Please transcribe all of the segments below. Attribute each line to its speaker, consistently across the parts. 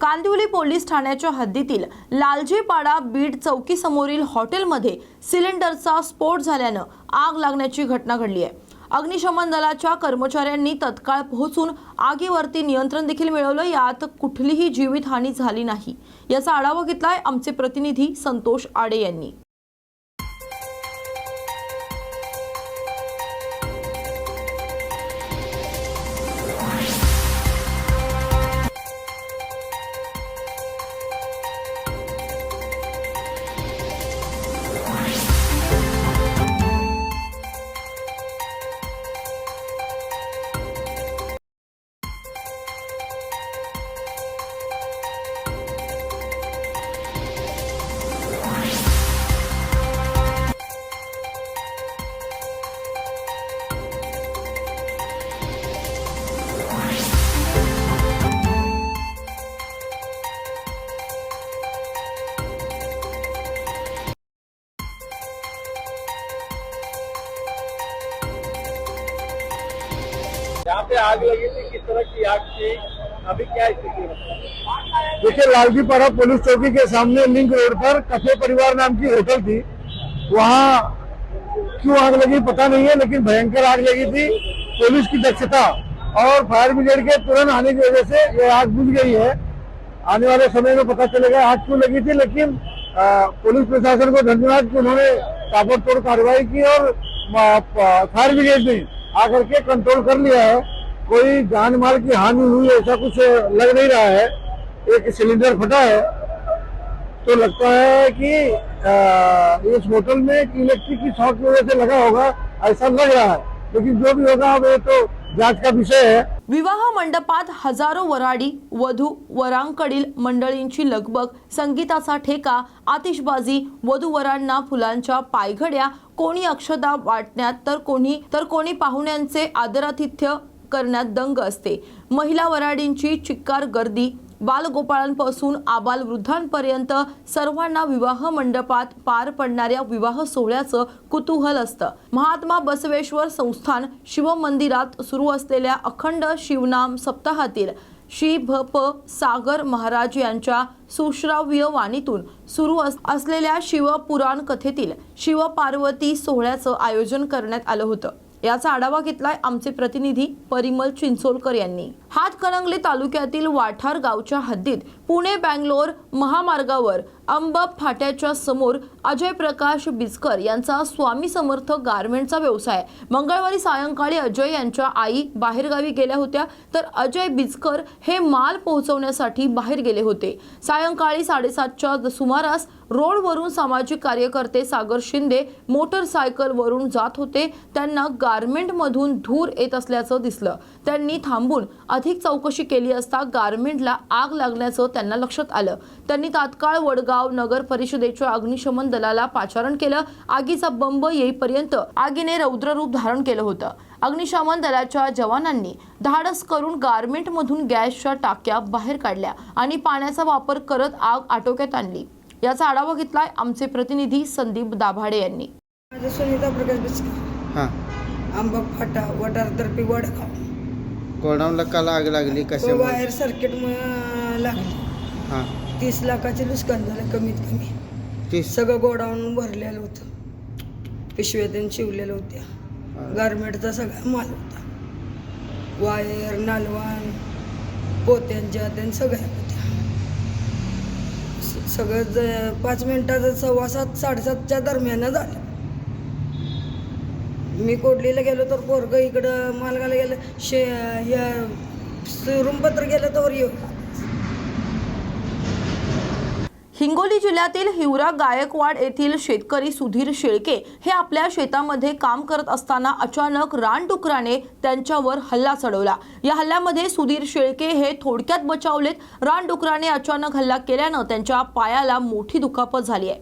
Speaker 1: Kandivali police ठाण्याच्या हद्दीतील लालजीपाडा बीड चौकीसमोरील हॉटेलमध्ये सिलेंडरचा स्फोट झाल्यानं आग लागण्याची घटना घडली आहे. अग्निशमन दलाच्या कर्मचाऱ्यांनी तत्काळ पोहोचून आगीवरती नियंत्रण देखील मिळवलं. यात कुठलीही जीवितहानी झाली नाही. याचा आढावा घेतलाय आमचे प्रतिनिधी संतोष आडे यांनी.
Speaker 2: आग लगी थी, किस तरह की आग थी? अभी क्या स्थिति है?
Speaker 3: देखिए लालजीपाड़ा पुलिस चौकी के सामने लिंक रोड पर कफे परिवार नाम की होटल थी। वहाँ क्यों आग लगी पता नहीं है, लेकिन भयंकर आग लगी थी। पुलिस की दक्षता और फायर ब्रिगेड के तुरंत आने की वजह से ये आग बुझ गई है। आने वाले समय में पता चलेगा आग क्यों लगी थी, लेकिन पुलिस प्रशासन को धन्यवाद कि उन्होंने ताबड़तोड़ कार्रवाई की और फायर ब्रिगेड ने आकर के कंट्रोल कर लिया है। कोई जान माल की हानि हुई ऐसा कुछ लग नहीं रहा है। एक सिलेंडर फटा है। तो लगता है कि आ, इस होटल में इलेक्ट्रिक की शॉक की वजह से लगा होगा ऐसा लग रहा है। लेकिन जो भी होगा अब ये तो जांच का विषय है।
Speaker 1: विवाह मंडपात हजारो वराडी वधू वरांकडील मंडळींची लगबग संगीताचा ठेका आतिषबाजी वधूवरांना फुलांच्या पायघड्या कोणी अक्षदा वाटण्यात तर कोणी तर कोणी पाहुण्यांचे आदरातिथ्य करण्यात दंग असते. महिला वराडींची चिक्कार गर्दी बालगोपाळांपासून आबाल वृद्धांपर्यंत सर्वांना विवाह मंडपात पार पडणाऱ्या विवाह सोहळ्याचं कुतूहल असतं. महात्मा बसवेश्वर संस्थान शिवमंदिरात सुरू असलेल्या अखंड शिवनाम सप्ताहातील श्री भ प सागर महाराज यांच्या सुश्राव्य वाणीतून सुरू अस- असलेल्या शिवपुराण कथेतील शिवपार्वती सोहळ्याचं आयोजन करण्यात आलं होतं. याचा आढावा घेतलाय आमचे प्रतिनिधी परिमल चिंचोलकर यांनी. हातकणंगले तालुक्यातील वाठार गावच्या हद्दीत पुणे बँगलोर महामार्गावर अंब फाट्याच्या समोर अजय प्रकाश बिचकर यांचा स्वामी समर्थ गारमेंटचा व्यवसाय. मंगळवारी सायंकाळी अजय यांच्या आई बाहेरगावी गेल्या होत्या तर अजय बिचकर हे माल पोहोचवण्यासाठी बाहेर गेले होते. सायंकाळी साडेसातच्या सुमारास रोडवरून सामाजिक कार्यकर्ते सागर शिंदे मोटरसायकलवरून जात होते. त्यांना गारमेंटमधून धूर येत असल्याचं दिसलं. त्यांनी थांबून अधिक चौकशी केली असता गारमेंटला आग लागल्याचं त्यांना लक्षात आलं. त्यांनी तात्काळ वडगाव नगर परिषदेच्या अग्निशमन दलाला पाचारण केलं. आगीचा बंब येईपर्यंत आगीने रौद्ररूप धारण केलं होतं. अग्निशमन दलाच्या जवानांनी धाडस करून गारमेंटमधून गॅसच्या टाक्या बाहेर काढल्या आणि पाण्याचा वापर करत आग आटोक्यात आणली. याचा आढावा घेतलाय आमचे प्रतिनिधी संदीप दाभाडे यांनी.
Speaker 4: सुनीता प्रकाश बिस्कर
Speaker 5: हां.
Speaker 4: आंबा फाटा वटारतर्फी वडगाव.
Speaker 5: गोडाऊनला काल आग लागली?
Speaker 4: तो
Speaker 5: कशामुळे?
Speaker 4: बाहेर सर्किट लागली.
Speaker 5: हां.
Speaker 4: तीस लाखाचे नुकसान झालं कमीत कमी.
Speaker 5: तीस?
Speaker 4: सगळं गोडाऊन भरलेलं होतं. पिशव्या त्यांनी शिवलेल्या होत्या गारमेंटचा सगळा माल होता. वायर नालवान पोत्यांच्या त्यांनी सगळ्या होत्या. स- सगळं ज- पाच मिनिटाचं सव्वा सात साडेसातच्या दरम्यान झालं. मी कोडलीला गेलो तर पोरग इकडं मालगाला गेलं शे ह्या सुरुमपत्र गेलं तर येऊ
Speaker 1: हिंगोली जिल्ह्यातील हिवरा गायकवाड येथील शेतकरी सुधीर शेळके हे आपल्या शेतामध्ये काम करत असताना अचानक रानडुकराने त्यांच्यावर हल्ला चढवला. या हल्ल्यामध्ये सुधीर शेळके हे थोडक्यात बचावलेत. रानडुकराने अचानक हल्ला केल्यानं त्यांच्या पायाला मोठी दुखापत झाली आहे.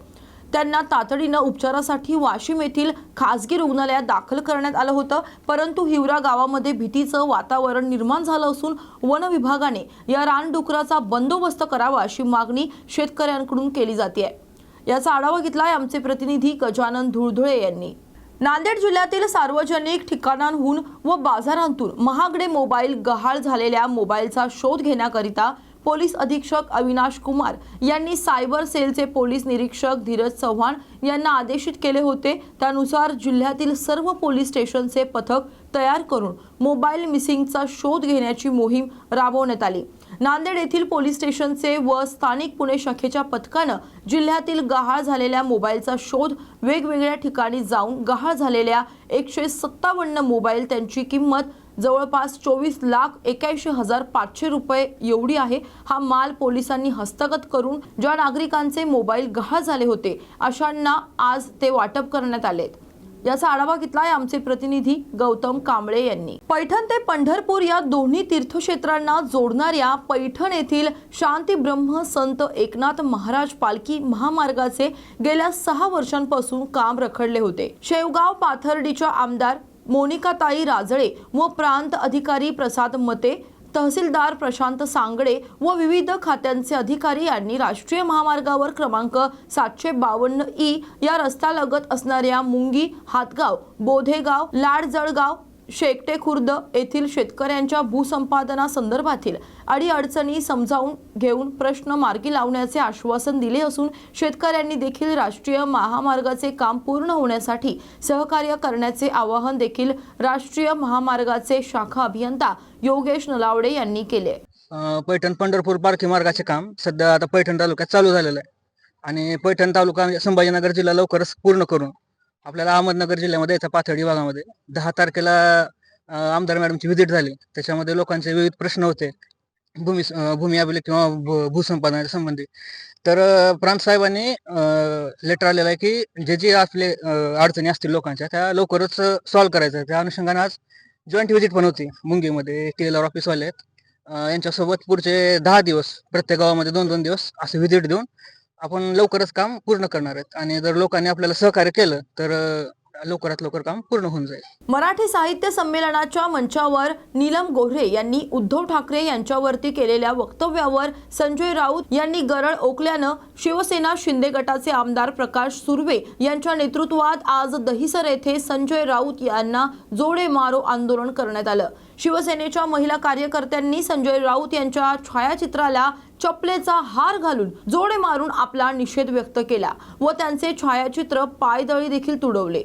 Speaker 1: त्यांना तातडीनं उपचारासाठी वाशिम येथील खासगी रुग्णालयात दाखल करण्यात आलं होतं. परंतु हिवरा गावामध्ये भीतीचं वातावरण निर्माण झालं असून वन विभागाने या रानडुकराचा बंदोबस्त करावा अशी मागणी शेतकऱ्यांकडून केली जाते. याचा आढावा घेतलाय आमचे प्रतिनिधी गजानन धुळधुळे यांनी. नांदेड जिल्ह्यातील सार्वजनिक ठिकाणांहून व बाजारांतून महागडे मोबाईल गहाळ झालेल्या मोबाईलचा शोध घेण्याकरिता पोलीस अधीक्षक अविनाश कुमार यांनी सायबर सेलचे पोलीस निरीक्षक धीरज चव्हाण यांना आदेशित केले होते. त्यानुसार जिल्ह्यातील सर्व पोलीस स्टेशनचे पथक तयार करून मोबाईल मिसिंगचा शोध घेण्याची मोहीम राबवण्यात आली. नांदेड येथील पोलीस स्टेशनचे व स्थानिक पुणे शाखेच्या पथकानं जिल्ह्यातील गहाळ झालेल्या मोबाईलचा शोध वेगवेगळ्या ठिकाणी जाऊन गहाळ झालेल्या एकशे सत्तावन्न मोबाईल त्यांची किंमत जवळपास चोवीस लाख एक्याऐंशी हजार पाचशे रुपये एवढी आहे. हा माल पोलिसांनी हस्तगत करून ज्या नागरिकांचे मोबाईल गहाळ झाले होते अशांना आज ते वाटप करण्यात आले याचा आढावा घेतला आहे आमचे प्रतिनिधी गौतम कांबळे यांनी. पैठण ते पंढरपूर या दोन्ही तीर्थक्षेत्रांना जोडणाऱ्या पैठण येथील शांती ब्रह्म संत एकनाथ महाराज पालखी महामार्गाचे गेल्या सहा वर्षांपासून काम रखडले होते. शेवगाव पाथर्डीच्या आमदार मोनिकाताई राजळे व प्रांत अधिकारी प्रसाद मते तहसीलदार प्रशांत सांगडे व विविध खात्यांचे अधिकारी यांनी राष्ट्रीय महामार्गावर क्रमांक सातशे बावन्न ई या रस्त्यालगत असणाऱ्या मुंगी हातगाव बोधेगाव लाडजळगाव शेकटे खुर्द येथील शेतकऱ्यांच्या भूसंपादनासंदर्भातील अडीअडचणी समजावून घेऊन प्रश्न मार्गी लावण्याचे आश्वासन दिले असून शेतकऱ्यांनी देखील राष्ट्रीय महामार्गाचे काम पूर्ण होण्यासाठी सहकार्य करण्याचे आवाहन देखील राष्ट्रीय महामार्गाचे शाखा अभियंता योगेश नलावडे यांनी केले.
Speaker 6: पैठण पंढरपूर पारखी मार्गाचे काम सध्या आता पैठण तालुक्यात चालू झालेलं आहे. आणि पैठण तालुका म्हणजे संभाजीनगर जिल्हा लवकरच पूर्ण करून आपल्याला अहमदनगर जिल्ह्यामध्ये इथं पाथर्डी भागामध्ये दहा तारखेला आमदार मॅडमची व्हिजिट झाली. त्याच्यामध्ये लोकांचे विविध प्रश्न होते. भूमी भूमी अभिलेख किंवा भूसंपादनाच्या संबंधी. तर प्रांत साहेबांनी लेटर आलेलं आहे की जे जे आपले अडचणी असतील लोकांच्या त्या लवकरच सॉल्व्ह करायच्या त्या अनुषंगाने आज जॉईंट व्हिजिट पण होती. मुंगीमध्ये टी एल आर ऑफिसवाले आहेत यांच्यासोबत पुढचे दहा दिवस प्रत्येक गावामध्ये दोन दोन दिवस असं व्हिजिट देऊन आपण लवकरच काम पूर्ण करणार आहेत. आणि जर लोकांनी आपल्याला सहकार्य केलं तर लवकरात लवकर काम पूर्ण होऊन जाईल.
Speaker 1: मराठी साहित्य संमेलनाच्या मंचावर नीलम गोऱ्हे यांनी उद्धव ठाकरे यांच्यावरती केलेल्या वक्तव्यावर संजय राऊत यांनी गरळ ओकल्यानं शिवसेना शिंदे गटाचे आमदार प्रकाश सुर्वे यांच्या नेतृत्वात आज दहिसर येथे संजय राऊत यांना जोडे मारो आंदोलन करण्यात आलं. शिवसेनेच्या महिला कार्यकर्त्यांनी संजय राऊत यांच्या छायाचित्राला चपलेचा हार घालून जोडे मारून आपला निषेध व्यक्त केला व त्यांचे छायाचित्र पायदळी देखील तुडवले.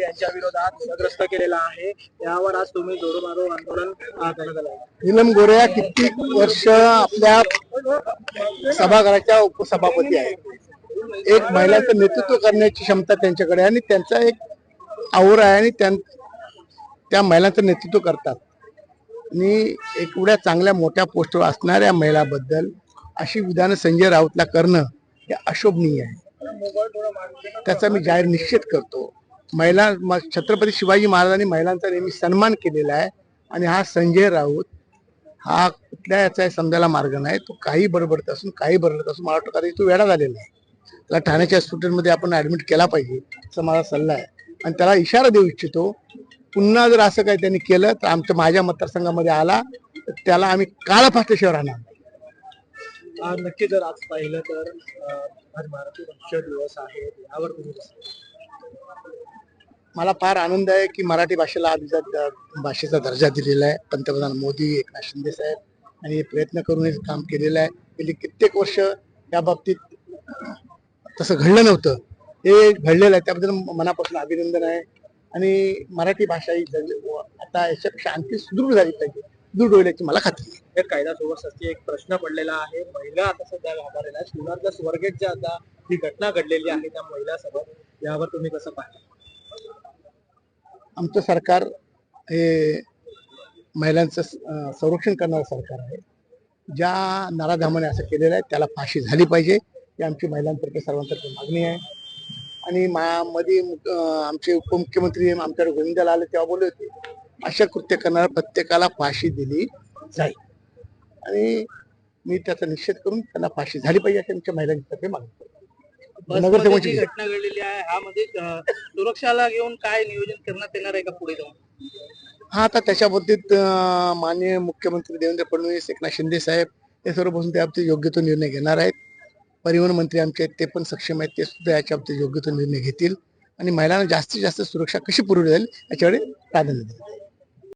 Speaker 2: यांच्या विरोधात पूरग्रस्त केलेला आहे. यावर आज तुम्ही जोडो मारो आंदोलन अं, करण्यात आलं आहे.
Speaker 3: नीलम गोऱ्या कित्येक वर्ष आपल्या सभागृहाच्या उपसभापती आहेत. एक महिलांचं नेतृत्व करण्याची क्षमता त्यांच्याकडे आहे आणि त्यांचा एक आवर आहे आणि त्यां- त्या महिलांचं नेतृत्व करतात. आणि एवढ्या चांगल्या मोठ्या पोस्टवर असणाऱ्या महिलाबद्दल अशी विधानं संजय राऊतला करणं हे अशोभनीय आहे. त्याचा मी जाहीर निश्चित करतो. महिला म- छत्रपती शिवाजी महाराजांनी महिलांचा नेहमी सन्मान केलेला आहे. आणि हा संजय राऊत हा कुठल्या याचा समजायला मार्ग नाही. तो काही बडबडत असून काही बडबडत असून मला वाटतं तो वेळा झालेला आहे. त्याला ठाण्याच्या हॉस्पिटलमध्ये आपण ऍडमिट केला पाहिजे असा माझा सल्ला आहे. आणि त्याला इशारा देऊ इच्छितो. पुन्हा जर असं काही त्यांनी केलं तर आमच्या माझ्या मतदारसंघामध्ये आला तर त्याला आम्ही काळा फाटल्याशिवाय राहणार.
Speaker 2: आज नक्की जर आज पाहिलं तर आज दिवस आहे यावर
Speaker 3: मला फार आनंद आहे की मराठी भाषेला आधीचा द- भाषेचा दर्जा दिलेला आहे पंतप्रधान मोदी एकनाथ शिंदे साहेब आणि हे प्रयत्न करून हे काम केलेलं आहे. गेली कित्येक वर्ष या बाबतीत तसं घडलं नव्हतं. हे घडलेलं आहे. त्याबद्दल मनापासून अभिनंदन आहे. आणि मराठी भाषा ही आता याच्यापेक्षा आणखी सुदृढ झाली पाहिजे. सुदृढ होईल याची मला खात्री आहे.
Speaker 2: हे कायदा सुव्यवस्थेची एक प्रश्न पडलेला आहे. महिला आता सध्या घाबरलेल्या आहेत शिवराजच्या स्वर्गेटच्या आता ही घटना घडलेली आहे त्या महिलासोबत यावर तुम्ही कसं पाहिजे
Speaker 3: आमचं सरकार हे महिलांचं संरक्षण करणारं सरकार आहे. ज्या नराधामाने असं केलेलं आहे त्याला फाशी झाली पाहिजे. ही आमची महिलांतर्फे सर्वांतर्फे मागणी आहे. आणि मध्ये आमचे उपमुख्यमंत्री आमच्याकडे गोविंदाला आले तेव्हा बोलले होते अशा कृत्य करणाऱ्या प्रत्येकाला फाशी दिली जाईल. आणि मी त्याचा निषेध करून त्यांना फाशी झाली पाहिजे अशी आमच्या महिलांतर्फे मागणी नगरसेवकांची
Speaker 2: घटना घडलेली आहे हा मध्ये अं, सुरक्षाला घेऊन काय नियोजन करण्यात येणार आहे का पुढे जाऊन?
Speaker 3: हा आता त्याच्या बाबतीत अं, माननीय मुख्यमंत्री देवेंद्र फडणवीस एकनाथ शिंदे साहेब हे सर्व बसून त्या बाबतीत योग्य तो निर्णय घेणार आहेत. परिवहन मंत्री आमचे आहेत ते पण सक्षम आहेत ते सुद्धा याच्या बाबतीत योग्य तो निर्णय घेतील आणि महिलांना जास्तीत जास्त सुरक्षा कशी पुरवली जाईल याच्याकडे प्राधान्य देईल